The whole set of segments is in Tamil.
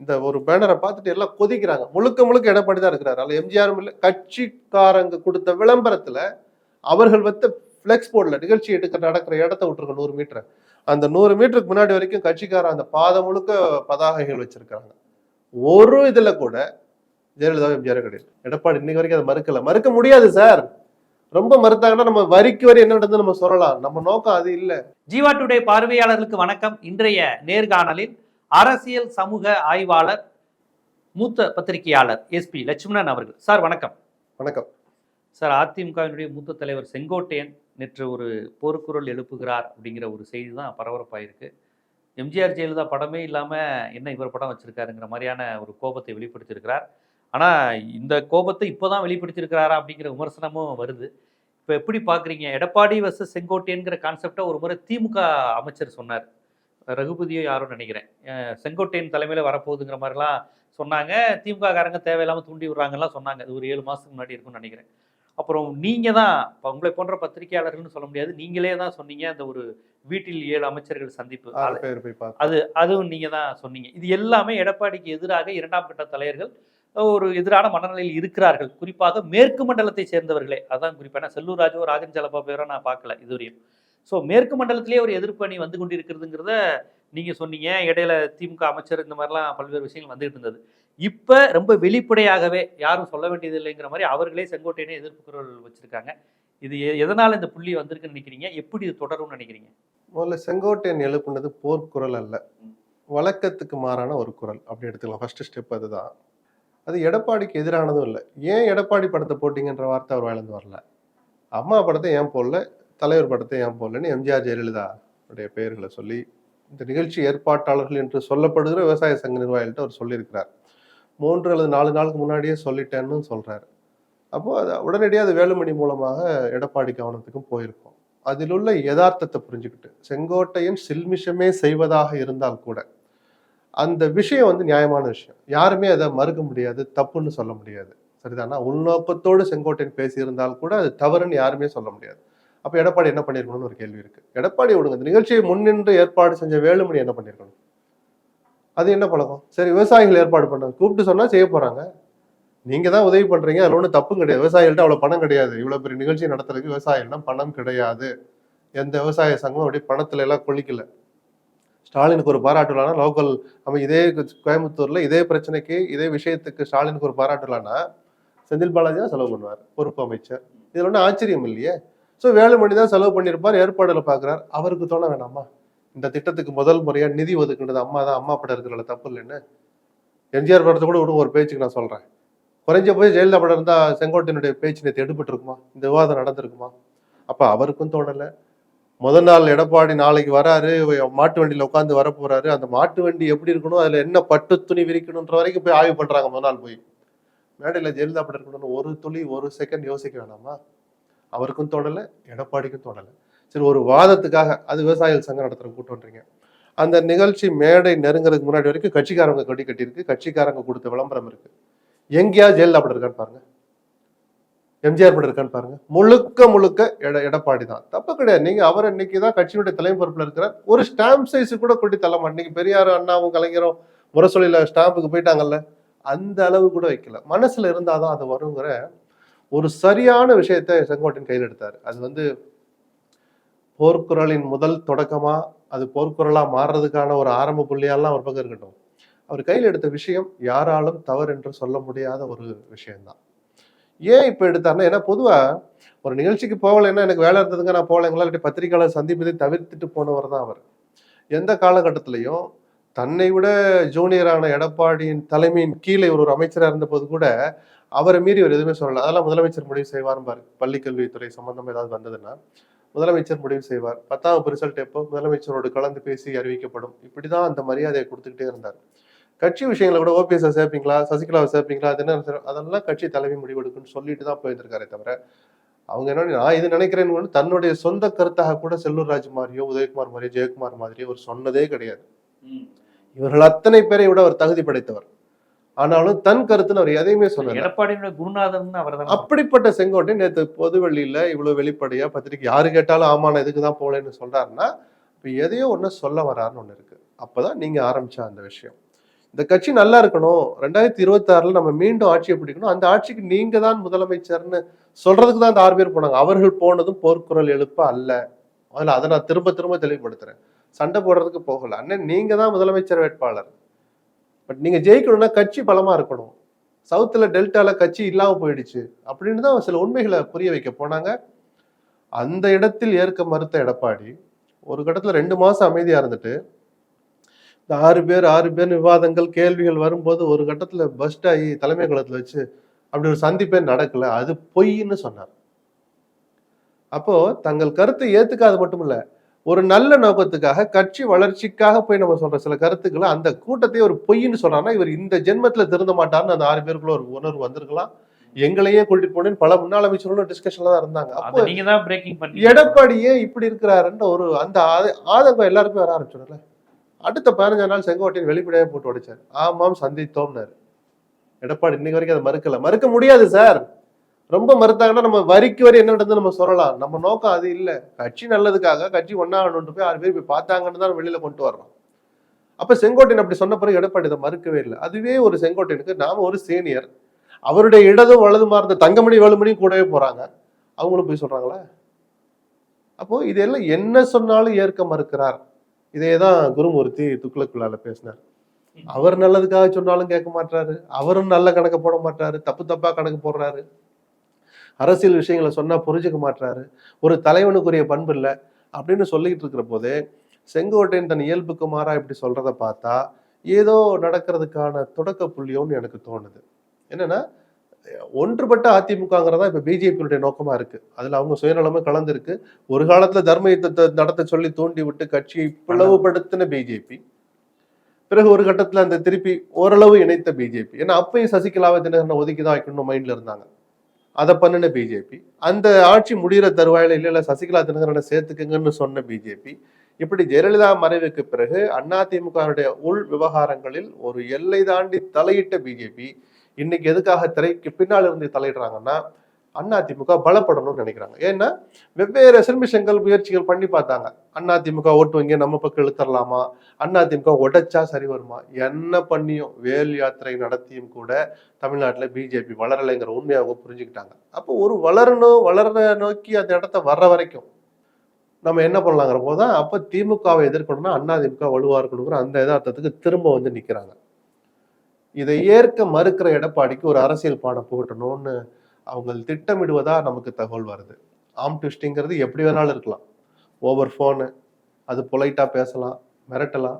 இந்த ஒரு பேனரை பார்த்துட்டு எல்லாம் கொதிக்கிறாங்க. முழுக்க முழுக்க எடப்பாடி தான் இருக்கிறாரு. அதில் எம்ஜிஆரும் இல்லை கட்சிக்காரங்க கொடுத்த விளம்பரத்தில் அவர்கள் வைத்த ஃப்ளெக்ஸ் போர்டில் நிகழ்ச்சி எடுக்க நடக்கிற இடத்த விட்டுருக்க நூறு மீட்டர் அந்த நூறு மீட்டருக்கு முன்னாடி வரைக்கும் கட்சிக்காரன் அந்த பாதம் முழுக்க பதாகைகள் வச்சிருக்காங்க ஒரு இதில் கூட ஜெயலலிதா எம்ஜிஆர் கிடையாது. எடப்பாடி இன்னைக்கு வரைக்கும் அதை மறுக்கல. மறுக்க முடியாது சார். ரொம்ப மறுத்தாங்கன்னா நம்ம வரிக்கு வரி என்ன நடந்து நம்ம சொல்லலாம். நம்ம நோக்கம் அது இல்லை. ஜீவா டுடே பார்வையாளர்களுக்கு வணக்கம். இன்றைய நேர்காணலில் அரசியல் சமூக ஆய்வாளர் மூத்த பத்திரிகையாளர் எஸ்பி லட்சுமணன் அவர்கள். சார் வணக்கம். வணக்கம். சார் அதிமுகவினுடைய மூத்த தலைவர் செங்கோட்டையன் நேற்று ஒரு போர்க்குரல் எழுப்புகிறார் அப்படிங்கிற ஒரு செய்தி தான் பரபரப்பாயிருக்கு. எம்ஜிஆர் ஜெயலலிதா படமே இல்லாமல் என்ன இவர் படம் வச்சிருக்காருங்கிற மாதிரியான ஒரு கோபத்தை வெளிப்படுத்தியிருக்கிறார். ஆனால் இந்த கோபத்தை இப்போ தான் வெளிப்படுத்தியிருக்கிறாரா அப்படிங்கிற விமர்சனமும் வருது. இப்போ எப்படி பார்க்குறீங்க? எடப்பாடி வர்சஸ் செங்கோட்டையன்கிற கான்செப்டை ஒரு முறை திமுக அமைச்சர் சொன்னார். ரகுபதியோ யாரோ நினைக்கிறேன். செங்கோட்டையன் தலைமையில் வரப்போகுதுங்கிற மாதிரிலாம் சொன்னாங்க. திமுக காரங்க தேவையில்லாமல் தூண்டி விடுறாங்கலாம் சொன்னாங்க. அது ஒரு ஏழு மாதத்துக்கு முன்னாடி இருக்கும்னு நினைக்கிறேன். அப்புறம் நீங்கள் தான் இப்போ உங்களை போன்ற பத்திரிகையாளர்கள்னு சொல்ல முடியாது. நீங்களே தான் சொன்னீங்க. அந்த ஒரு வீட்டில் ஏழு அமைச்சர்கள் சந்திப்பு. அது அதுவும் நீங்கள் தான் சொன்னீங்க. இது எல்லாமே எடப்பாடிக்கு எதிராக இரண்டாம் கட்ட தலைவர்கள் ஒரு எதிரான மனநிலையில் இருக்கிறார்கள். குறிப்பாக மேற்கு மண்டலத்தை சேர்ந்தவர்களே. அதான் குறிப்பாக செல்லூர் ராஜோ ராஜன் ஜலபா பேரோ நான் பார்க்கல. இதுவரையும் ஸோ மேற்கு மண்டலத்திலே ஒரு எதிர்ப்பு அணி வந்து கொண்டிருக்கிறதுங்கிறத நீங்கள் சொன்னீங்க. இடையில திமுக அமைச்சர் இந்த மாதிரிலாம் பல்வேறு விஷயங்கள் வந்துகிட்டு இருந்தது. இப்போ ரொம்ப வெளிப்படையாகவே யாரும் சொல்ல வேண்டியது இல்லைங்கிற மாதிரி அவர்களே செங்கோட்டையனே எதிர்ப்பு குரல் வச்சுருக்காங்க. இது எதனால் இந்த புள்ளி வந்திருக்குன்னு நினைக்கிறீங்க? எப்படி இது தொடரும்னு நினைக்கிறீங்க? முதல்ல செங்கோட்டையன் எழுப்புனது போர்க்குரல் அல்ல. வழக்கத்துக்கு மாறான ஒரு குரல். அப்படி எடுத்துக்கலாம். ஃபர்ஸ்ட் ஸ்டெப் அதுதான். அது எடப்பாடிக்கு எதிரானதும் இல்லை. ஏன் எடப்பாடி படத்தை போட்டிங்கன்ற வார்த்தை அவர் வளர்ந்து வரல? அம்மா படத்தை ஏன் போடல? தலைவர் படத்தை ஏன் போடலன்னு எம்ஜிஆர் ஜெயலலிதா உடைய பெயர்களை சொல்லி இந்த நிகழ்ச்சி ஏற்பாட்டாளர்கள் என்று சொல்லப்படுகிற விவசாய சங்க நிர்வாகிகள்ட்ட அவர் சொல்லியிருக்கிறார். மூன்று அல்லது நாலு நாளுக்கு முன்னாடியே சொல்லிட்டேன்னு சொல்கிறார் அப்போது அது உடனடியாக அது வேலுமணி மூலமாக எடப்பாடி கவனத்துக்கும் போயிருக்கோம். அதில் உள்ள யதார்த்தத்தை புரிஞ்சுக்கிட்டு செங்கோட்டையன் சில்மிஷமே செய்வதாக இருந்தால் கூட அந்த விஷயம் வந்து நியாயமான விஷயம். யாருமே அதை மறுக்க முடியாது தப்புன்னு சொல்ல முடியாது. சரிதானா? உள்நோக்கத்தோடு செங்கோட்டையன் பேசியிருந்தால் கூட அது தவறுன்னு யாருமே சொல்ல முடியாது. அப்ப எடப்பாடி என்ன பண்ணிருக்கணும்னு ஒரு கேள்வி இருக்கு. எடப்பாடி விடுங்க இந்த நிகழ்ச்சியை முன்னின்று ஏற்பாடு செஞ்ச வேலுமணி என்ன பண்ணிருக்கணும்? அது என்ன பழக்கம்? சரி விவசாயிகள் ஏற்பாடு பண்ணாங்க. கூப்பிட்டு சொன்னா செய்ய போறாங்க. நீங்க தான் உதவி பண்றீங்க அதுல ஒன்றும் தப்பும் கிடையாது. விவசாயிகள்ட்ட அவ்வளவு பணம் கிடையாது. இவ்வளவு பெரிய நிகழ்ச்சி நடத்துறதுக்கு விவசாயிகள்ட்ட பணம் கிடையாது. எந்த விவசாய சங்கமும் அப்படியே பணத்துல எல்லாம் கொள்ளிக்கல ஸ்டாலினுக்கு ஒரு பாராட்டுலானா லோக்கல் நம்ம இதே கோயம்புத்தூர்ல இதே பிரச்சனைக்கு இதே விஷயத்துக்கு ஸ்டாலினுக்கு ஒரு பாராட்டுலானா செந்தில் பாலாஜி தான் செலவு பண்ணுவார் பொறுப்பு அமைச்சர். இதுல ஒன்றும் ஆச்சரியம் இல்லையே? ஸோ வேலுமணி தான் செலவு பண்ணியிருப்பார் ஏற்பாடுல பார்க்குறார் அவருக்கு தோண வேணாமா? இந்த திட்டத்துக்கு முதல் முறையாக நிதி ஒதுக்குனது அம்மா தான் அம்மா படம் இருக்கிறல தப்பு இல்லைன்னு. எம்ஜிஆர் படத்தை கூட விடும் ஒரு பேச்சுக்கு நான் சொல்கிறேன் குறைஞ்ச போய் ஜெயலலிதா படம் இருந்தால் செங்கோட்டையினுடைய பேச்சு நேற்று எடுபட்டுருக்குமா இந்த விவாதம் நடந்திருக்குமா? அப்போ அவருக்கும் தோணலை முதல் நாள் எடப்பாடி நாளைக்கு வராரு மாட்டு வண்டியில் உட்காந்து வர போறாரு. அந்த மாட்டு வண்டி எப்படி இருக்கணும் அதில் என்ன பட்டு துணி விரிக்கணுன்ற வரைக்கும் போய் ஆய்வு பண்ணுறாங்க முதல் நாள் போய். மேடையில் ஜெயலலிதா படம் இருக்கணும்னு ஒரு துளி ஒரு செகண்ட் யோசிக்க வேணாமா? அவருக்கும் தொடலை எடப்பாடிக்கும் தொடலை. சரி ஒரு வாதத்துக்காக அது விவசாயிகள் சங்கம் நடத்துகிற கூட்டம்ன்றீங்க. அந்த நிகழ்ச்சி மேடை நெருங்குறதுக்கு முன்னாடி வரைக்கும் கட்சிக்காரங்க கொடி கட்டியிருக்கு கட்சிக்காரங்க கொடுத்த விளம்பரம் இருக்கு. எங்கேயா ஜெயலலிதா படம் இருக்கான்னு பாருங்க. எம்ஜிஆர் படம் இருக்கான்னு பாருங்க. முழுக்க முழுக்க எட எடப்பாடி தான். தப்பு கிடையாது. நீங்க அவர் இன்னைக்கு தான் கட்சியினுடைய தலைமை பொறுப்புல இருக்கிறார். ஒரு ஸ்டாம்ப் சைஸ் கூட கொட்டி தள்ள மாட்டீங்க பெரியார் அண்ணாவும் கலைஞரும் முரசொலியில ஸ்டாம்புக்கு போயிட்டாங்கல்ல. அந்த அளவு கூட வைக்கல. மனசுல இருந்தாதான் அது வருங்கிற ஒரு சரியான விஷயத்தை செங்கோட்டையன் கையில் எடுத்தார். அது வந்து போர்க்குறளின் முதல் தொடக்கமா அது போர்க்குரலாக மாறுறதுக்கான ஒரு ஆரம்ப புள்ளியாலாம் ஒரு பக்கம் இருக்கட்டும். அவர் கையில் எடுத்த விஷயம் யாராலும் தவறு என்று சொல்ல முடியாத ஒரு விஷயம்தான். ஏன் இப்போ எடுத்தார்னா ஏன்னா பொதுவாக ஒரு நிகழ்ச்சிக்கு போகலைன்னா எனக்கு வேலை இருந்ததுங்க நான் போகலைங்களா இல்லாட்டி பத்திரிகையாளர் சந்திப்பதை தவிர்த்துட்டு போனவர் தான் அவர். எந்த காலகட்டத்திலையும் தன்னை விட ஜூனியரான எடப்பாடியின் தலைமையின் கீழே ஒரு ஒரு அமைச்சராக இருந்தபோது கூட அவரை மீறி ஒரு எதுவுமே சொல்லல. அதெல்லாம் முதலமைச்சர் முடிவு செய்வார் பாரு. பள்ளிக்கல்வித்துறை சம்பந்தம் ஏதாவது வந்ததுன்னா முதலமைச்சர் முடிவு செய்வார். பத்தாம் வகுப்பு ரிசல்ட் எப்போ? முதலமைச்சரோடு கலந்து பேசி அறிவிக்கப்படும். இப்படி தான் அந்த மரியாதையை கொடுத்துக்கிட்டே இருந்தார். கட்சி விஷயங்களை கூட ஓபிஎஸ் சேர்ப்பீங்களா? சசிகலாவை சேர்ப்பீங்களா? அது என்ன அதெல்லாம் கட்சி தலைமை முடிவெடுக்குன்னு சொல்லிட்டு தான் போயிருந்திருக்காரே தவிர அவங்க என்ன நான் இது நினைக்கிறேன்னு தன்னுடைய சொந்த கருத்தாக கூட செல்லூர் ராஜ் மாதிரியோ உதயகுமார் மாதிரியோ ஜெயக்குமார் மாதிரியோ அவர் சொன்னதே கிடையாது. இவர்கள் அத்தனை பேரை விட அவர் தகுதி படைத்தவர். ஆனாலும் தன் கருத்துன்னு அவர் எதையுமே சொல்லல. எடப்பாடியினுடைய குருநாதன் அவர் அப்படிப்பட்ட செங்கோட்டை நேற்று பொதுவெளியில இவ்வளவு வெளிப்படையா பத்திரிக்கை யாரு கேட்டாலும் ஆமா நான் இதுக்கு தான் போகலன்னு சொல்றாருன்னா இப்ப எதையோ ஒண்ணு சொல்ல வராருன்னு ஒண்ணு இருக்கு. அப்பதான் நீங்க ஆரம்பிச்ச அந்த விஷயம். இந்த கட்சி நல்லா இருக்கணும். ரெண்டாயிரத்தி இருபத்தி ஆறுல நம்ம மீண்டும் ஆட்சியை பிடிக்கணும். அந்த ஆட்சிக்கு நீங்க தான் முதலமைச்சர்னு சொல்றதுக்கு தான் அந்த ஆறு பேர் போனாங்க. அவர்கள் போனதும் போர்க்குரல் எழுப்ப அல்ல. அதில் அதை நான் திரும்ப திரும்ப தெளிவுபடுத்துறேன். சண்டை போடுறதுக்கு போகல. அண்ணன் நீங்க தான் முதலமைச்சர் வேட்பாளர். பட் நீங்க ஜெயிக்கணும்னா கட்சி பலமா இருக்கணும். சவுத்துல டெல்டால கட்சி இல்லாம போயிடுச்சு. அப்படின்னு தான் சில உண்மைகளை புரிய வைக்க போனாங்க. அந்த இடத்தில் ஏற்க மறுத்த எடப்பாடி ஒரு கட்டத்துல ரெண்டு மாசம் அமைதியா இருந்துட்டு இந்த ஆறு பேர் ஆறு பேர் விவாதங்கள் கேள்விகள் வரும்போது ஒரு கட்டத்துல பஸ்ட் ஆகி தலைமை கழகத்துல வச்சு அப்படி ஒரு சந்திப்பே நடக்கல. அது பொய்ன்னு சொன்னார். அப்போ தங்கள் கருத்தை ஏத்துக்காது மட்டும் இல்லை ஒரு நல்ல நோக்கத்துக்காக கட்சி வளர்ச்சிக்காக போய் நம்ம சொல்ற சில கருத்துக்களை அந்த கூட்டத்தை ஒரு பொய்ன்னு சொல்றாருன்னா இவர் இந்த ஜென்மத்துல திருந்த மாட்டார்னு அந்த ஆறு பேருக்குள்ள ஒரு உணர்வு வந்திருக்கலாம். எங்களையே கூட்டிட்டு போனேன்னு பல முன்னாள் அமைச்சர்களும் டிஸ்கஷன்ல தான் இருந்தாங்க. அப்போ நீங்க தான் பிரேக்கிங் பண்ணி எடப்பாடி ஏன் இப்படி இருக்கிறாருன்ற ஒரு அந்த ஆத- ஆதங்கம் எல்லாருக்கும் வர ஆரம்பிச்சிடல அடுத்த பதினஞ்சு நாள் செங்கோட்டையன் வெளிப்படையாக போட்டு உடைச்சார். ஆமாம் சந்தித்தோம்னாரு. எடப்பாடி இன்னைக்கு வரைக்கும் அதை மறுக்கல. மறுக்க முடியாது சார். ரொம்ப மறுத்தாங்கன்னா நம்ம வரிக்கு வரி என்ன நடந்து நம்ம சொல்லலாம். நம்ம நோக்கம் அது இல்ல. கட்சி நல்லதுக்காக கட்சி ஒன்னாகணும்னு போய் ஆறு பேர் போய் பார்த்தாங்கன்னு தான் வெளியில கொண்டு வர்றோம். அப்ப செங்கோட்டையன் அப்படி சொன்ன பிறகு எடப்பாடி இதை மறுக்கவே இல்லை. அதுவே ஒரு செங்கோட்டையனுக்கு நாம ஒரு சீனியர். அவருடைய இடதும் வலதுமா இருந்த தங்கமணி வேலுமணியும் கூடவே போறாங்க. அவங்களும் போய் சொல்றாங்களா? அப்போ இதெல்லாம் என்ன சொன்னாலும் ஏற்க மறுக்கிறார். இதே தான் குருமூர்த்தி துக்ளக்குள்ளால பேசினார். அவர் நல்லதுக்காக சொன்னாலும் கேட்க மாட்டாரு அவரும் நல்ல கணக்கு போட மாட்டாரு தப்பு தப்பா கணக்கு போடுறாரு. அரசியல் விஷயங்களை சொன்னால் புரிஞ்சுக்க மாட்டாரு ஒரு தலைவனுக்குரிய பண்பு இல்லை. அப்படின்னு சொல்லிக்கிட்டு இருக்கிற போதே செங்கோட்டையன் தன் இயல்புக்கு மாறா இப்படி சொல்றத பார்த்தா ஏதோ நடக்கிறதுக்கான தொடக்க புள்ளியோன்னு எனக்கு தோணுது. என்னன்னா ஒன்றுபட்ட அதிமுகங்கிறதா இப்போ பிஜேபியுடைய நோக்கமாக இருக்கு. அதில் அவங்க சுயநலமே கலந்துருக்கு. ஒரு காலத்தில் தர்ம யுத்தத்தை நடத்த சொல்லி தூண்டி விட்டு கட்சியை பிளவுபடுத்தின பிஜேபி. பிறகு ஒரு கட்டத்தில் அந்த திருப்பி ஓரளவு இணைத்த பிஜேபி. ஏன்னா அப்பயும் சசிகலாவை தினகரனை ஒதுக்கி தான் வைக்கணும் மைண்டில் இருந்தாங்க. அதை பண்ணின பிஜேபி அந்த ஆட்சி முடிகிற தருவாயில இல்லை இல்லை சசிகலா தினகரனை சேர்த்துக்குங்கன்னு சொன்ன பிஜேபி இப்படி ஜெயலலிதா மறைவுக்கு பிறகு அதிமுகவுடைய உள் விவகாரங்களில் ஒரு எல்லை தாண்டி தலையிட்ட பிஜேபி இன்னைக்கு எதுக்காக திரைக்கு பின்னால் இருந்து தலையிடுறாங்கன்னா அதிமுக பலப்படணும்னு நினைக்கிறாங்க. ஏன்னா வெவ்வேறு சிறுமிஷங்கள் முயற்சிகள் பண்ணி பார்த்தாங்க. அதிமுக ஓட்டு வங்கி நம்ம பக்கம் இழுத்தரலாமா அதிமுக உடைச்சா சரி வருமா? என்ன பண்ணியும் வேல் யாத்திரை நடத்தியும் கூட தமிழ்நாட்டில் பிஜேபி வளரலைங்கிற உண்மையை அவங்க புரிஞ்சுக்கிட்டாங்க. அப்போ ஒரு வளரணும் வளர நோக்கி அந்த இடத்த வர்ற வரைக்கும் நம்ம என்ன பண்ணலாங்கிற போது தான் அப்போ திமுகவை எதிர்க்கணும்னா அதிமுக வலுவாக இருக்கணுங்கிற அந்த யதார்த்தத்துக்கு திரும்ப வந்து நிற்கிறாங்க இதை ஏற்க மறுக்கிற எடப்பாடிக்கு ஒரு அரசியல் பாடம் போகட்டணும்னு அவங்க திட்டமிடுவதா நமக்கு தகவல் வருது. ஆம் ட்விஸ்டிங்கிறது எப்படி வேணாலும் இருக்கலாம். ஓவர் ஃபோனு அது பொலைட்டாக பேசலாம் மிரட்டலாம்.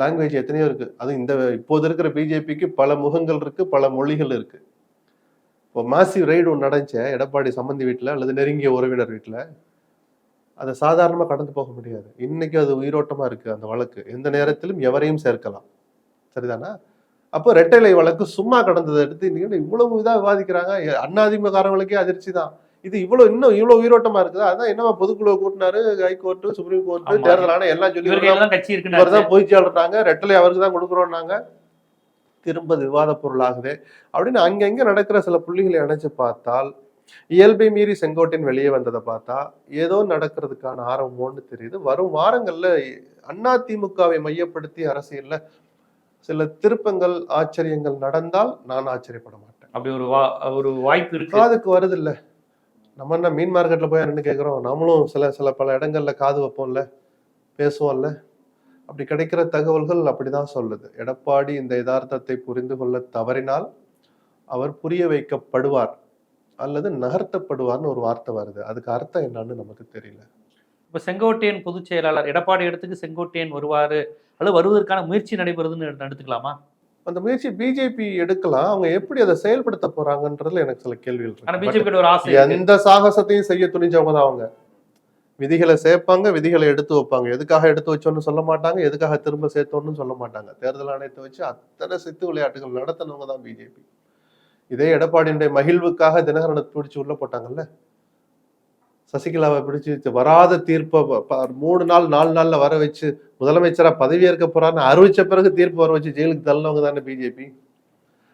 லாங்குவேஜ் எத்தனையோ இருக்குது அது இந்த இப்போது இருக்கிற பிஜேபிக்கு பல முகங்கள் இருக்குது பல மொழிகள் இருக்குது இப்போ மாசிவ் ரைடு ஒன்று நடந்துச்சு எடப்பாடி சம்பந்தி வீட்டில் அல்லது நெருங்கிய உறவினர் வீட்டில் அதை சாதாரணமாக கடந்து போக முடியாது. இன்றைக்கும் அது உயிரோட்டமாக இருக்குது அந்த வழக்கு. எந்த நேரத்திலும் எவரையும் சேர்க்கலாம். சரிதானா? அப்போ ரெட்டைலை வழக்கு சும்மா கடந்ததை எடுத்து இன்னைக்கு இவ்வளவு இதா விவாதிக்கிறாங்க? அண்ணாதிமுககாரங்களுக்கே அதிர்ச்சி தான் இது இவ்வளவு இன்னும் இவ்வளவு உயிரோட்டமா இருக்குது? அதான் என்னவா பொதுக்குழு கூட்டினாரு ஹைகோர்ட் சுப்ரீம் கோர்ட். தேர்தல் ஆணையம் எல்லாம் சொல்லி இவர் தான் பொய்ச்சாளர்னாங்க. ரெட்டலை அவருக்கு தான் கொடுக்குறோம்னாங்க. திரும்ப விவாத பொருளாகுது. அப்படின்னு அங்கங்க நடக்கிற சில புள்ளிகளை இணைச்சு பார்த்தால் இயல்பை மீறி செங்கோட்டையன் வெளியே வந்ததை பார்த்தா ஏதோ நடக்கிறதுக்கான ஆரம்பம்னு தெரியுது. வரும் வாரங்கள்ல அதிமுகவை மையப்படுத்தி அரசியல்ல சில திருப்பங்கள் ஆச்சரியங்கள் நடந்தால் நான் ஆச்சரியப்பட மாட்டேன். அப்படி ஒரு வா- ஒரு வாய்ப்பு இருக்கு. காதுக்கு வருது இல்ல நம்ம என்ன மீன் மார்க்கெட்ல போய் நின்று கேட்குறோம் நம்மளும் சில சில பல இடங்கள்ல காது வைப்போம்ல பேசுவோம்ல. அப்படி கிடைக்கிற தகவல்கள் அப்படிதான் சொல்லுது. எடப்பாடி இந்த யதார்த்தத்தை புரிந்து கொள்ள தவறினால் அவர் புரிய வைக்கப்படுவார் அல்லது நகர்த்தப்படுவார்னு ஒரு வார்த்தை வருது. அதுக்கு அர்த்தம் என்னன்னு நமக்கு தெரியல. இப்ப செங்கோட்டையன் பொதுச் செயலாளர் எடப்பாடி இடத்துக்கு செங்கோட்டையன் வருவாரு அல்லது வருவதற்கான முயற்சி நடைபெறுதுன்னு எடுத்துக்கலாமா? அந்த முயற்சி பிஜேபி எடுக்கலாம். அவங்க எப்படி அதை செயல்படுத்த போறாங்கன்றதுல எனக்கு சில கேள்விகள். எந்த சாகசத்தையும் செய்ய துணிஞ்சவங்க தான் அவங்க. விதிகளை சேர்ப்பாங்க விதிகளை எடுத்து வைப்பாங்க. எதுக்காக எடுத்து வச்சோன்னு சொல்ல மாட்டாங்க எதுக்காக திரும்ப சேர்த்தோன்னு சொல்ல மாட்டாங்க. தேர்தல் ஆணையத்தை வச்சு அத்தனை சித்து விளையாட்டுகள் நடத்தினவங்க தான் பிஜேபி இதே எடப்பாடியுடைய மகிழ்வுக்காக தினகரனை பிடிச்சு உள்ள போட்டாங்கல்ல? சசிகலாவை பிடிச்சு வராத தீர்ப்பை மூணு நாள் நாலு நாள்ல வர வச்சு முதலமைச்சரா பதவியேற்க போறான்னு அறிவிச்ச பிறகு தீர்ப்பு வர வச்சு ஜெயிலுக்கு தள்ளவங்க தானே பிஜேபி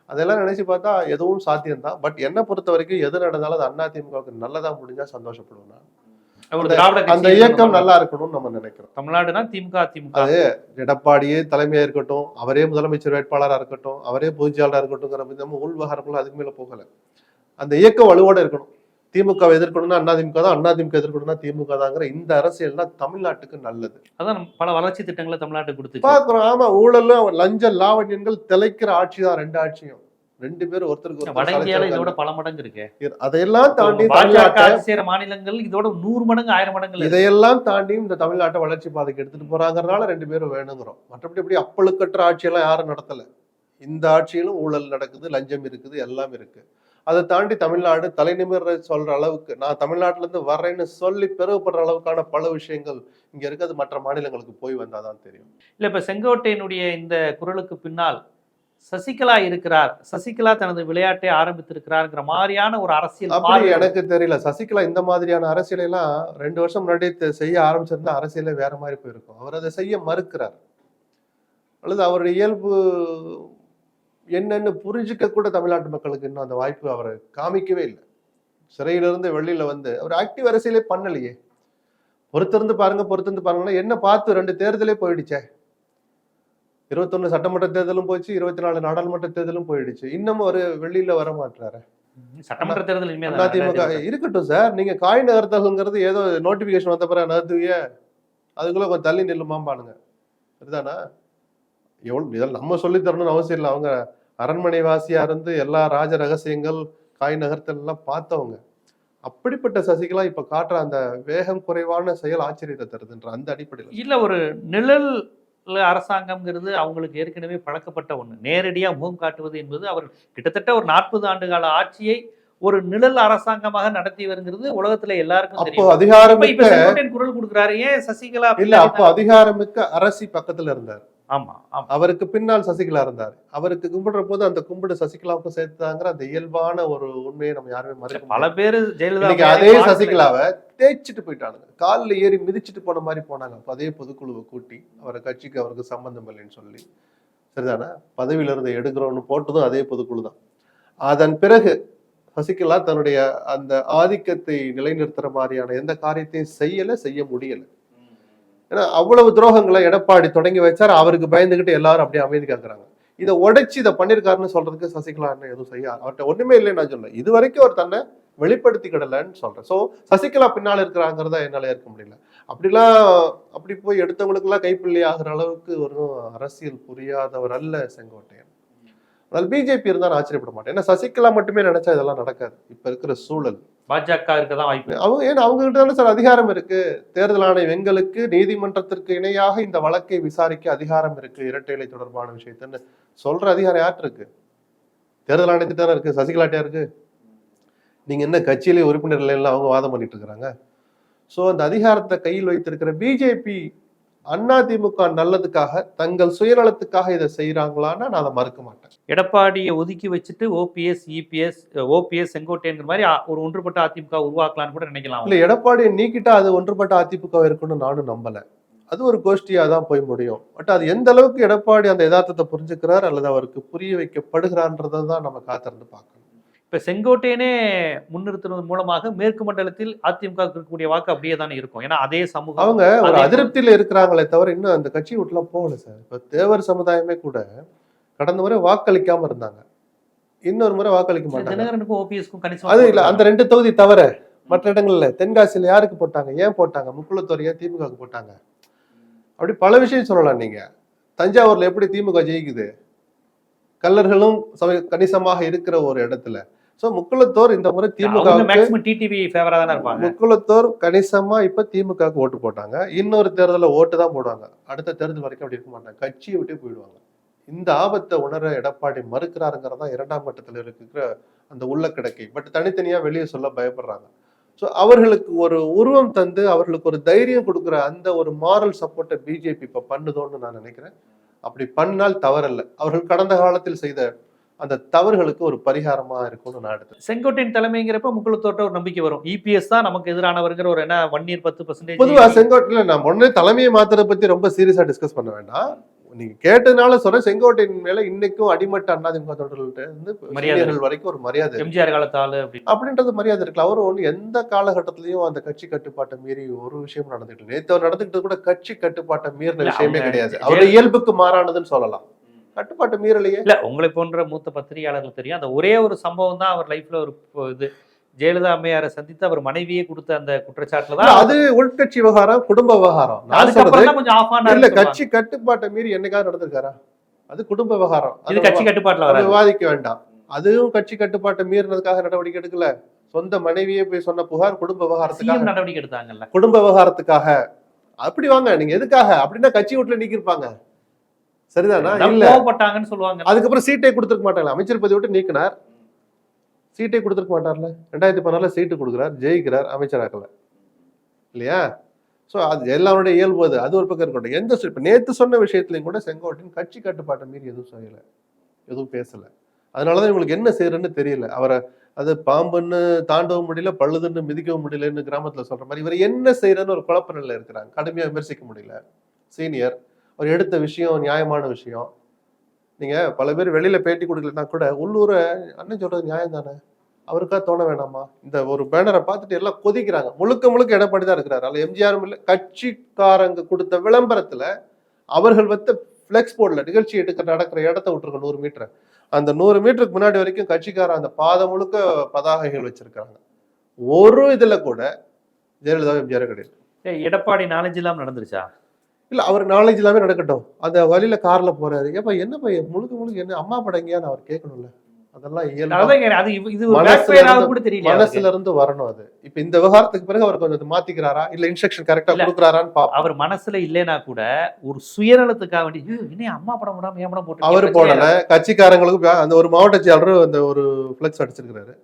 அதெல்லாம் நினைச்சு பார்த்தா எதுவும் சாத்தியம்தான் பட் என்னை பொறுத்த வரைக்கும் எது நடந்தாலும் அது அதிமுகவுக்கு நல்லதா முடிஞ்சா சந்தோஷப்படுவேன் நான். அந்த இயக்கம் நல்லா இருக்கணும்னு நம்ம நினைக்கிறோம். தமிழ்நாடுனா திமுக அதிமுக எடப்பாடியே தலைமையா இருக்கட்டும் அவரே முதலமைச்சர் வேட்பாளரா இருக்கட்டும் அவரே பொதுச்செயலாளரா இருக்கட்டும்ங்கிற மாதிரி நம்ம உள் விவகாரம்லாம் அதுக்கு மேல போகல. அந்த இயக்கம் வலுவோட இருக்கணும். திமுக வை எதிர்க்கணும்னா அண்ணா திமுக தான் அண்ணா திமுக எதிர்க்கணும்னா திமுக தாங்கிற இந்த அரசியல் தான் தமிழ்நாட்டுக்கு நல்லது. அதான் பல வளர்ச்சி திட்டங்களை தமிழ்நாட்டுக்கு கொடுத்துச்சு. பாக்குறோம் ஆமா ஊழலும் லஞ்ச லாவண்யங்கள் திளைக்கிற ஆட்சி தான் ரெண்டு ஆட்சியும். ரெண்டு பேரும் ஒருத்தருக்கு இதோட பல மடங்கு இருக்கு. அதையெல்லாம் தாண்டி செய்யற மாநிலங்கள் இதோட நூறு மடங்கு ஆயிரம் மடங்கு. இதையெல்லாம் தாண்டி இந்த தமிழ்நாட்டை வளர்ச்சி பாதைக்கு எடுத்துட்டு போறாங்கறனால ரெண்டு பேரும் வேணுங்கிறோம். மற்றபடி இப்படி அப்பழுக்கற்ற ஆட்சியெல்லாம் யாரும் நடத்தல. இந்த ஆட்சியிலும் ஊழல் நடக்குது லஞ்சம் இருக்குது எல்லாம் இருக்கு. அதை தாண்டி தமிழ்நாடு தலைநிமிர சொல்ற அளவுக்கு நான் தமிழ்நாட்டுல இருந்து வர்றேன்னு சொல்லி பெருமைப்படுற அளவுக்கான பல விஷயங்கள் இங்க இருக்குது மற்ற மாநிலங்களுக்கு போய் வந்தாதான் தெரியும். இல்ல இப்ப செங்கோட்டையனுடைய இந்த குரலுக்கு பின்னால் சசிகலா இருக்கிறார். சசிகலா தனது விளையாட்டை ஆரம்பித்திருக்கிறார்ங்கிற மாதிரியான ஒரு அரசியல் அப்படி எனக்கு தெரியல. சசிகலா இந்த மாதிரியான அரசியலை எல்லாம் ரெண்டு வருஷம் முன்னாடி செய்ய ஆரம்பிச்சிருந்தா அரசியலே வேற மாதிரி போயிருக்கும். அவர் அதை செய்ய மறுக்கிறார். அல்லது அவருடைய இயல்பு என்னன்னு புரிஞ்சுக்க கூட தமிழ்நாட்டு மக்களுக்கு இன்னும் அந்த வாய்ப்பு அவர் காமிக்கவே இல்லை. சிறையிலிருந்து வெளியில வந்து அவர் ஆக்டிவ் அரசியலே பண்ணலையே. பொறுத்திருந்து பாருங்க பொறுத்திருந்து பாருங்கன்னா என்ன பார்த்து ரெண்டு தேர்தலே போயிடுச்சே. இருபத்தொன்னு சட்டமன்ற தேர்தலும் போச்சு இருபத்தி நாலு நாடாளுமன்ற தேர்தலும் போயிடுச்சு. இன்னமும் ஒரு வெளியில வர மாட்டாரு சட்டமன்ற தேர்தல் அதிமுக இருக்கட்டும் சார் நீங்க காய் நகர்த்தல்ங்கிறது ஏதோ நோட்டிபிகேஷன் வந்த பிறகு நகர்த்துவிய. அதுக்குள்ள கொஞ்சம் தள்ளி நில்லுமாம்பானுங்க. சரிதானா? எவ்வளவு இதெல்லாம் நம்ம சொல்லி தரணும்னு அவசியம் இல்லை. அவங்க அரண்மனை வாசியா இருந்து எல்லா ராஜ ரகசியங்கள் காய் நகர்த்தல் எல்லாம் பார்த்தவங்க. அப்படிப்பட்ட சசிகலா இப்ப காட்டுற அந்த வேகம் குறைவான செயல் ஆச்சரியத்தை தருதுன்ற அந்த அடிப்படையில் இல்ல ஒரு நிழல் அரசாங்கம்ங்கிறது அவங்களுக்கு ஏற்கனவே பழக்கப்பட்ட ஒண்ணு. நேரடியா முகம் காட்டுவது என்பது அவர் கிட்டத்தட்ட ஒரு நாற்பது ஆண்டு கால ஆட்சியை ஒரு நிழல் அரசாங்கமாக நடத்தி வருங்கிறது உலகத்துல எல்லாருக்கும் அப்போ செங்கோட்டையன் குரல் கொடுக்குறாரு. ஏன் சசிகலா இல்ல அப்போ அதிகாரமிக்க அரசி பக்கத்துல இருந்தார். ஆமா ஆமா. அவருக்கு பின்னால் சசிகலா இருந்தார். அவருக்கு கும்பிடுற போது அந்த கும்பிடு சசிகலாவுக்கும் சேர்த்தாங்கிற அந்த இயல்பான ஒரு உண்மையை நம்ம யாருமே மறுக்க பல. பேரு ஜெயலலிதா அதே சசிகலாவை தேய்ச்சிட்டு போயிட்டானுங்க. காலில் ஏறி மிதிச்சிட்டு போன மாதிரி போனாங்க. அப்ப அதே பொதுக்குழுவை கூட்டி அவரை கட்சிக்கு அவருக்கு சம்பந்தம் இல்லைன்னு சொல்லி. சரிதானே? பதவியில இருந்து எடுக்கிறோம்னு போட்டதும் அதே பொதுக்குழு தான். அதன் பிறகு சசிகலா தன்னுடைய அந்த ஆதிக்கத்தை நிலைநிறுத்துற மாதிரியான எந்த காரியத்தையும் செய்யல செய்ய முடியல. ஏன்னா அவ்வளவு துரோகங்களை எடப்பாடி தொடங்கி வச்சார். அவருக்கு பயந்துகிட்டு எல்லாரும் அப்படியே அமைதி காக்குறாங்க. இதை உடைச்சு இதை பண்ணிருக்காருன்னு சொல்றதுக்கு சசிகலா என்ன எதுவும் செய்ய அவர்கிட்ட ஒண்ணுமே இல்லைன்னு நான் சொல்ல இது வரைக்கும் அவர் தன்னை வெளிப்படுத்திக்கிடலன்னு சொல்றேன். சோ சசிகலா பின்னால இருக்கிறாங்கிறத என்னால ஏற்க முடியல. அப்படிலாம் அப்படி போய் எடுத்தவங்களுக்கெல்லாம் கைப்பிள்ளை ஆகிற அளவுக்கு ஒரு அரசியல் புரியாதவர் அல்ல செங்கோட்டையன். அதனால் பிஜேபி இருந்தால் நான் ஆச்சரியப்பட மாட்டேன். ஏன்னா சசிகலா மட்டுமே நினைச்சா இதெல்லாம் நடக்காது. இப்ப இருக்கிற சூழல். பாஜக இருக்கதான் வாய்ப்பு அவங்க ஏன்னா அவங்க கிட்ட தானே சார் அதிகாரம் இருக்கு. தேர்தல் ஆணையம் எங்களுக்கு நீதிமன்றத்திற்கு இணையாக இந்த வழக்கை விசாரிக்க அதிகாரம் இருக்கு இரட்டை இலை தொடர்பான விஷயத்தன்னு சொல்ற அதிகாரம் யார்ட்டு இருக்கு? தேர்தல் ஆணையத்திட்ட இருக்கு சசிகலாட்டியா இருக்கு. நீங்க என்ன கட்சியிலே உறுப்பினர் இல்லைன்னு அவங்க வாதம் பண்ணிட்டு இருக்கிறாங்க? ஸோ அந்த அதிகாரத்தை கையில் வைத்திருக்கிற பிஜேபி அதிமுக நல்லதுக்காக தங்கள் சுயநலத்துக்காக இதை செய்யறாங்களான்னா நான் அதை மறுக்க மாட்டேன். எடப்பாடியை ஒதுக்கி வச்சுட்டு ஓபிஎஸ் இபிஎஸ் ஓபிஎஸ் செங்கோட்டையன் மாதிரி ஒரு ஒன்றுபட்ட அதிமுக உருவாக்கலாம்னு கூட நினைக்கலாம் இல்ல எடப்பாடியை நீக்கிட்டா அது ஒன்றுபட்ட அதிமுக இருக்கும்னு நானும் நம்பல. அது ஒரு கோஷ்டியா தான் போய் முடியும். பட் அது எந்த அளவுக்கு எடப்பாடி அந்த யதார்த்தத்தை புரிஞ்சுக்கிறார் அல்லது அவருக்கு புரிய வைக்கப்படுகிறான்றதை தான் நம்ம காத்திருந்து பார்க்கணும். இப்ப செங்கோட்டையனே முன்னிறுத்துவதன் மூலமாக மேற்கு மண்டலத்தில் அதிமுக க்கு இருக்கக்கூடிய வாக்கு அப்படியே தானே இருக்கும். ஏன்னா அதே சமூகம் அவங்க ஒரு அதே- அதிருப்தியில இருக்கிறாங்களே தவிர இன்னும் அந்த கட்சி விட்டுலாம் போகல சார். இப்ப தேவர் சமுதாயமே கூட கடந்த முறை வாக்களிக்காம இருந்தாங்க. இன்னொரு முறை வாக்களிக்க மாட்டாங்க. அது இல்ல அந்த ரெண்டு தொகுதி தவிர மற்ற இடங்கள்ல தென்காசியில யாருக்கு போட்டாங்க ஏன் போட்டாங்க முக்குளத்தோர் ஏன் திமுக க்கு போட்டாங்க? அப்படி பல விஷயம் சொல்லலாம் நீங்க. தஞ்சாவூர்ல எப்படி திமுக ஜெயிக்குது? கல்லர்களும் சம- கணிசமாக இருக்கிற ஒரு இடத்துல. சோ முக்குளத்தோர் இந்த முறை திமுக டிடிவி ஃபேவரா தானே இருப்பாங்க. முக்குளத்தோர் கணிசமா இப்ப திமுக க்கு ஓட்டு போட்டாங்க. இன்னொரு தேர்தலில் ஓட்டு தான் போடுவாங்க. அடுத்த தேர்தல் வரைக்கும் அப்படி இருக்க மாட்டாங்க. கட்சியை விட்டு போயிடுவாங்க. இந்த ஆபத்தை உணர எடப்பாடி மறுக்கிறாருங்கிறதா இரண்டாம் கட்டத்தில் இருக்கிற அந்த உள்ள கிடக்கை பட் தனித்தனியா வெளியே சொல்ல பயப்படுறாங்க. ஸோ அவர்களுக்கு ஒரு உருவம் தந்து அவர்களுக்கு ஒரு தைரியம் கொடுக்குற அந்த ஒரு மாரல் சப்போர்ட்டை பிஜேபி இப்ப பண்ணுதோன்னு நான் நினைக்கிறேன். அப்படி பண்ணால் தவறல்ல. அவர்கள் கடந்த காலத்தில் செய்த அந்த தவறுகளுக்கு ஒரு பரிகாரமா இருக்கும்னு நான் எடுத்தேன் செங்கோட்டையன் தலைமைங்கிறப்ப முக்குளத்தோட்ட ஒரு நம்பிக்கை வரும். இபிஎஸ் தான் நமக்கு எதிரானவருங்கிற ஒரு என்ன ஒன் இயர் பத்து பர்சன்டேஜ் செங்கோட்டையில நான் உடனே தலைமையை மாத்துறத பத்தி ரொம்ப சீரியஸா டிஸ்கஸ் பண்ண வேண்டாம். நீங்க கேட்டதுனால சொல்றேன் செங்கோட்டையின் மேல இன்னைக்கும் அடிமட்ட அண்ணாதிமுக தொண்டர்கள்ட்ட இருந்து மரியாதை seniorகள் வரைக்கும் ஒரு மரியாதை. எம்ஜிஆர் காலத்து ஆளு அப்படின்னு அப்படின்றது மரியாதை இருக்குல்ல அவரும் ஒண்ணு எந்த காலகட்டத்திலயும் அந்த கட்சி கட்டுப்பாட்டை மீறி ஒரு விஷயம் நடந்துட்டு. நேத்து அவர் நடந்துக்கிட்டது கூட கட்சி கட்டுப்பாட்டை மீறின விஷயமே கிடையாது. அவருடைய இயல்புக்கு மாறானதுன்னு சொல்லலாம். கட்டுப்பாட்டு மீறலையே? இல்ல உங்களை போன்ற மூத்த பத்திரிகையாளர்கள் தெரியும். அந்த ஒரே ஒரு சம்பவம் தான் அவர் லைஃப்ல ஒரு இது ஜெயலலிதா அம்மையாரை சந்தித்து அவர் மனைவியே கொடுத்த அந்த குற்றச்சாட்டுல தான் அது உள்கட்சி விவகாரம் குடும்ப விவகாரம். கொஞ்சம் இல்ல கட்சி கட்டுப்பாட்டை மீறி என்னைக்காவது நடந்திருக்காரா? அது குடும்ப விவகாரம். இது அது கட்சி கட்டுப்பாட்டுல விவாதிக்க வேண்டாம். அதுவும் கட்சி கட்டுப்பாட்டை மீறினதுக்காக நடவடிக்கை எடுக்கல. சொந்த மனைவியே போய் சொன்ன புகார் குடும்ப விவகாரத்துக்காக. நடவடிக்கை எடுத்தாங்கல்ல. குடும்ப விவகாரத்துக்காக. அப்படி வாங்க நீங்க எதுக்காக? அப்படின்னா கட்சி வீட்டுல நீக்கிருப்பாங்க சரிதானா? அதான் இல்ல. கோவப்பட்டாங்கன்னு சொல்லுவாங்க. அதுக்கப்புறம் சீட்டை கொடுத்துருக்க மாட்டாங்களா? அமைச்சர் பதவி விட்டு நீக்கினார். சீட்டை கொடுத்துருக்க மாட்டார்ல. ரெண்டாயிரத்தி பதினாலுல சீட்டு கொடுக்குறார் ஜெயிக்கிறார் அமைச்சராக்கல இல்லையா? ஸோ அது எல்லாருடைய இயல்பு அது. அது ஒரு பக்கம் இருக்கட்டும். எந்த இப்ப நேத்து சொன்ன விஷயத்துலையும் கூட செங்கோட்டையன் கட்சி கட்டுப்பாட்டை மீறி எதுவும் செய்யல. எதுவும் பேசல. அதனாலதான் இவங்களுக்கு என்ன செய்யறன்னு தெரியல. அவரை அது பாம்புன்னு தாண்டவும் முடியல பழுதுன்னு மிதிக்கவும் முடியலன்னு கிராமத்துல சொல்ற மாதிரி இவர் என்ன செய்யறன்னு ஒரு குழப்ப நிலையில இருக்கிறாங்க. கடுமையா விமர்சிக்க முடியல. சீனியர் அவர் எடுத்த விஷயம் நியாயமான விஷயம். நீங்கள் பல பேர் வெளியில் பேட்டி கொடுக்கலன்னா கூட உள்ளூர அண்ணன் சொல்கிறது நியாயம் தானே அவருக்கா தோண வேணாமா? இந்த ஒரு பேனரை பார்த்துட்டு எல்லாம் கொதிக்கிறாங்க. முழுக்க முழுக்க எடப்பாடி தான் இருக்கிறாரு. அதில் எம்ஜிஆரும் இல்லை. கட்சிக்காரங்க கொடுத்த விளம்பரத்தில் அவர்கள் வைத்த ஃப்ளெக்ஸ் போர்டில் நிகழ்ச்சி எடுக்க நடக்கிற இடத்த விட்டுருக்க நூறு மீட்டர் அந்த நூறு மீட்டருக்கு முன்னாடி வரைக்கும் கட்சிக்காரர் அந்த பாதம் முழுக்க பதாகைகள் வச்சிருக்கிறாங்க. ஒரு இதில் கூட ஜெயலலிதா எம்ஜிஆர் கிடையாது. எடப்பாடி நாலேஜ் இல்லாமல் நடந்துருச்சா? இல்ல அவர் நாலேஜ் எல்லாமே நடக்கட்டும். அந்த வழியில கார்ல போறாரு. ஏப்பா என்ன பையன் முழுக்க முழுக்க என்ன? அம்மா படங்கியான்னு அவர் கேட்கணும்ல? அதெல்லாம் மனசுல இருந்து- கூட தெரியல அவருக்கு. மனசுல இருந்து வரணும் அது. இப்ப இந்த விவகாரத்துக்கு பிறகு அவர் கொஞ்சம் மாத்திக்கிறாரா? இல்ல இன்ஸ்ட்ரக்ஷன் கரெக்டா. கொடுக்குறாரான்னு அவர் மனசுல இல்லைனா கூட ஒரு சுயநலத்துக்காக வேண்டி "ஐயோ, என்ன அம்மா படம் விடாம ஏன் படம் போட்டு அவர் போடல. கட்சிக்காரங்களுக்கு அந்த ஒரு மாவட்ட செயலர் அந்த ஒரு பிளக்ஸ் அடிச்சிருக்காரு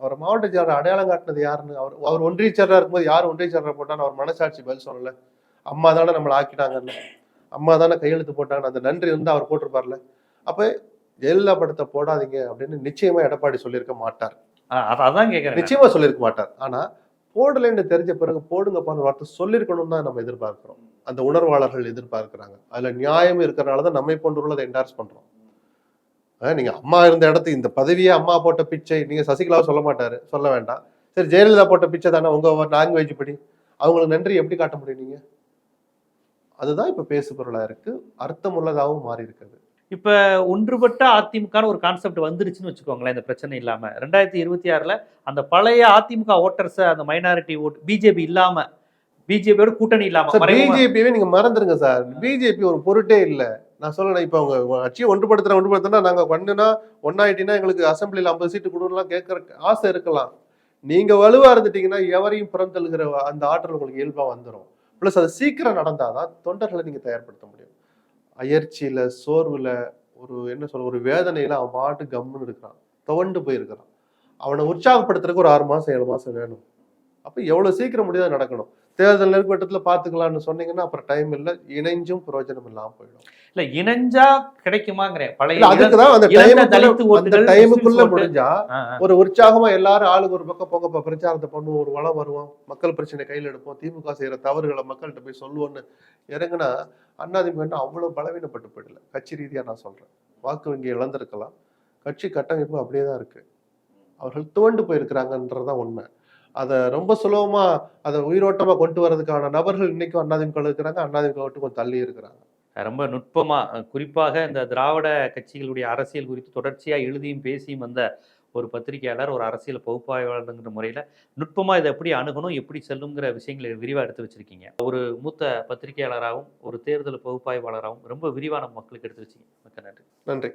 அவர் மாவட்ட செயலர் அடையாளம் காட்டினது யாருன்னு அவர் அவர் ஒன்றிய செயலரா இருக்கும்போது யார் ஒன்றிய செயலரா போட்டான்னு அவர் மனசாட்சி பதில் சொல்லல. அம்மா தானே நம்மளை ஆக்கிட்டாங்கன்னு. அம்மா தானே கையெழுத்து போட்டாங்கன்னு. அந்த நன்றி வந்து அவர் போட்டிருப்பார்ல. அப்ப ஜெயலலிதா படத்தை போடாதீங்க அப்படின்னு நிச்சயமா எடப்பாடி சொல்லியிருக்க மாட்டார். அதான் கேக்குறேன் நிச்சயமா சொல்லியிருக்க மாட்டார். ஆனா போடலைன்னு தெரிஞ்ச பிறகு போடுங்கப்பான்னு வார்த்தை சொல்லியிருக்கணும் தான் நம்ம எதிர்பார்க்கிறோம். அந்த உணர்வாளர்கள் எதிர்பார்க்கிறாங்க. அதுல நியாயம் இருக்கிறனால தான் நம்மை போன்றவர்கள் அதை என்டார்ஸ் பண்றோம். அஹ் நீங்க அம்மா இருந்த இடத்து இந்த பதவியே அம்மா போட்ட பிச்சை நீங்க சசிகலாவை சொல்ல மாட்டாரு. சொல்ல வேண்டாம். சரி ஜெயலலிதா போட்ட பிச்சை தானே உங்க லாங்குவேஜ் படி. அவங்களுக்கு நன்றி எப்படி காட்ட முடியும் நீங்க? அதுதான் இப்ப பேசு பொருளா இருக்கு. அர்த்தமுள்ளதாகவும் மாறி இருக்குது. இப்ப ஒன்றுபட்ட அதிமுக ஒரு கான்செப்ட் வந்துருச்சுன்னு வச்சுக்கோங்களேன் இந்த பிரச்சனை இல்லாம. ரெண்டாயிரத்தி இருபத்தி ஆறுல அந்த பழைய அதிமுக ஓட்டர்ஸ் அந்த மைனாரிட்டி ஓட் பிஜேபி இல்லாம பிஜேபியோட கூட்டணி இல்லாம சார் மறைமுகமா- பிஜேபியே நீங்க மறந்துருங்க சார். பிஜேபி ஒரு பொருட்டே இல்ல. நான் சொல்லணும் இப்ப அவங்க கட்சியை ஒன்றுபடுத்துற ஒன்றுபடுத்தினா நாங்க பண்ணுனா ஒன்னாயிட்டினா எங்களுக்கு அசம்பிளில ஐம்பது சீட்டு கொடுக்கலாம் கேட்கற ஆசை இருக்கலாம். நீங்க வலுவா இருந்துட்டீங்கன்னா எவரையும் புறந்தழுகிற அந்த ஆற்றல் உங்களுக்கு இயல்பா வந்துடும் ப்ளஸ் அது சீக்கிரம் நடந்தாதான் தொண்டர்களை நீங்கள் தயார்படுத்த முடியும். அயற்சியில் சோர்வில் ஒரு என்ன சொல்ல ஒரு வேதனையில் அவன் பாட்டு கம்முன்னு இருக்கிறான். துவண்டு போயிருக்கிறான். அவனை உற்சாகப்படுத்துறதுக்கு ஒரு ஆறு மாதம் ஏழு மாதம் வேணும். அப்போ எவ்வளோ சீக்கிரம் முடியாது நடக்கணும். தேர்தல் நெருக்கட்டத்துல பாத்துக்கலாம்னு சொன்னீங்கன்னா அப்புறம் டைம் இல்ல. இணைஞ்சும் பிரயோஜனம் இல்லாம போயிடும். இல்ல இணைஞ்சா கிடைக்குமாங்கிறேன் பழைய அதுக்குதான் அந்த டைமுக்குள்ள அந்த டைமுக்குள்ள. முடிஞ்சா. ஒரு உற்சாகமா எல்லாரும் ஆளுக்கு ஒரு பக்கம் போங்கப்பா பிரச்சாரத்தை பண்ணுவோம் ஒரு வளம் வருவோம் மக்கள் பிரச்சனை கையில் எடுப்போம் திமுக செய்யற தவறுகளை மக்கள்கிட்ட போய் சொல்லுவோம்னு இறங்குனா அண்ணாதிமுக அவ்வளவு பலவீனப்பட்டு போயிடல. கட்சி ரீதியா நான் சொல்றேன். வாக்கு வங்கி இழந்திருக்கலாம். கட்சி கட்டமைப்பு அப்படியே தான் இருக்கு. அவர்கள் துவண்டு போயிருக்கிறாங்கன்றதுதான் உண்மை. அதை ரொம்ப சுலபமா அதை உயிரோட்டமா கொண்டு வரதுக்கான நபர்கள் இன்னைக்கும் அண்ணாதிமுக இருக்கிறாங்க அண்ணாதிமுக விட்டு கொஞ்சம் தள்ளி இருக்கிறாங்க. ரொம்ப நுட்பமா அஹ், குறிப்பாக இந்த திராவிட கட்சிகளுடைய அரசியல் குறித்து தொடர்ச்சியா எழுதியும் பேசியும் வந்த ஒரு பத்திரிகையாளர் ஒரு அரசியல் பகுப்பாய்வாளருங்கிற முறையில நுட்பமா இதை எப்படி அணுகணும் எப்படி செல்லுங்கிற விஷயங்களை விரிவா எடுத்து வச்சிருக்கீங்க. ஒரு மூத்த பத்திரிகையாளராகவும் ஒரு தேர்தல் பகுப்பாய்வாளராகவும் ரொம்ப விரிவா நம்ம மக்களுக்கு எடுத்து வச்சீங்க மிக்க நன்றி. நன்றி.